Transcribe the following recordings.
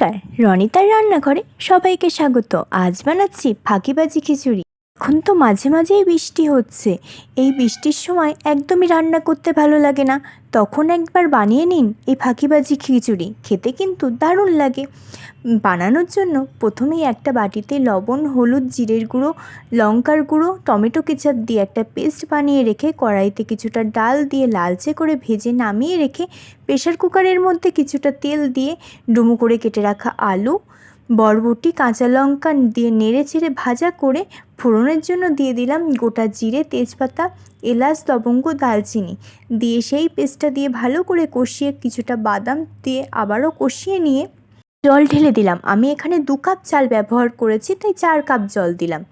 নমস্কার রনিতার রান্নাঘরে সবাইকে স্বাগত। আজ বানাচ্ছি ফাঁকিবাজি খিচুড়ি। এখন তো মাঝে মাঝেই বৃষ্টি হচ্ছে। এই বৃষ্টির সময় একদমই রান্না করতে ভালো লাগে না। তখন একবার বানিয়ে নিন এই ফাঁকিবাজি খিচুড়ি। খেতে কিন্তু দারুণ লাগে। বানানোর জন্য প্রথমেই একটা বাটিতে লবণ, হলুদ, জিরের গুঁড়ো, লঙ্কার গুঁড়ো, টমেটো কেচাপ দিয়ে একটা পেস্ট বানিয়ে রেখে কড়াইতে কিছুটা ডাল দিয়ে লালচে করে ভেজে নামিয়ে রেখে প্রেশার কুকারের মধ্যে কিছুটা তেল দিয়ে ডুমো করে কেটে রাখা আলু বরবটি কাঁচা লঙ্কা দিয়ে নেড়ে চেড়ে ভাজা করে ফোড়নের জন্য দিয়ে দিলাম গোটা জিরে, তেজপাতা, এলাচ, লবঙ্গ দালচিনি দিয়ে সেই পেস্টটা দিয়ে ভালো করে কষিয়ে কিছুটা বাদাম দিয়ে আবারও কষিয়ে নিয়ে জল ঢেলে দিলাম। আমি এখানে দু কাপ চাল ব্যবহার করেছি, তাই চার কাপ জল দিলাম।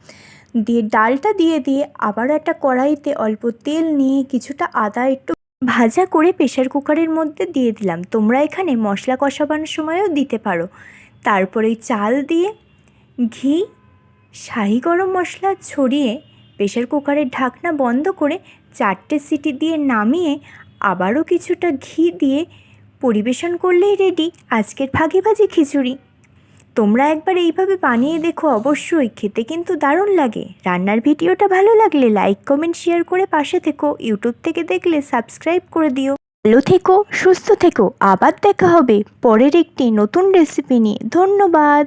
দিয়ে ডালটা দিয়ে দিয়ে আবার একটা কড়াইতে অল্প তেল নিয়ে কিছুটা আদা একটু ভাজা করে প্রেশার কুকারের মধ্যে দিয়ে দিলাম। তোমরা এখানে মশলা কষাবানোর সময়ও দিতে পারো। তারপরে চাল দিয়ে ঘি, শাহি গরম মশলা ছড়িয়ে প্রেশার কুকারের ঢাকনা বন্ধ করে চারটে সিটি দিয়ে নামিয়ে আবারও কিছুটা ঘি দিয়ে পরিবেশন করলেই রেডি আজকের ভাগি খিচুড়ি। তোমরা একবার এইভাবে বানিয়ে দেখো অবশ্যই, খেতে কিন্তু দারুণ লাগে। রান্নার ভিডিওটা ভালো লাগলে লাইক কমেন্ট শেয়ার করে পাশে থেকো। ইউটিউব থেকে দেখলে সাবস্ক্রাইব করে দিও। ভালো থেকো সুস্থ থেকো। আবার দেখা হবে। পরের একটি নতুন রেসিপি নিয়ে। ধন্যবাদ।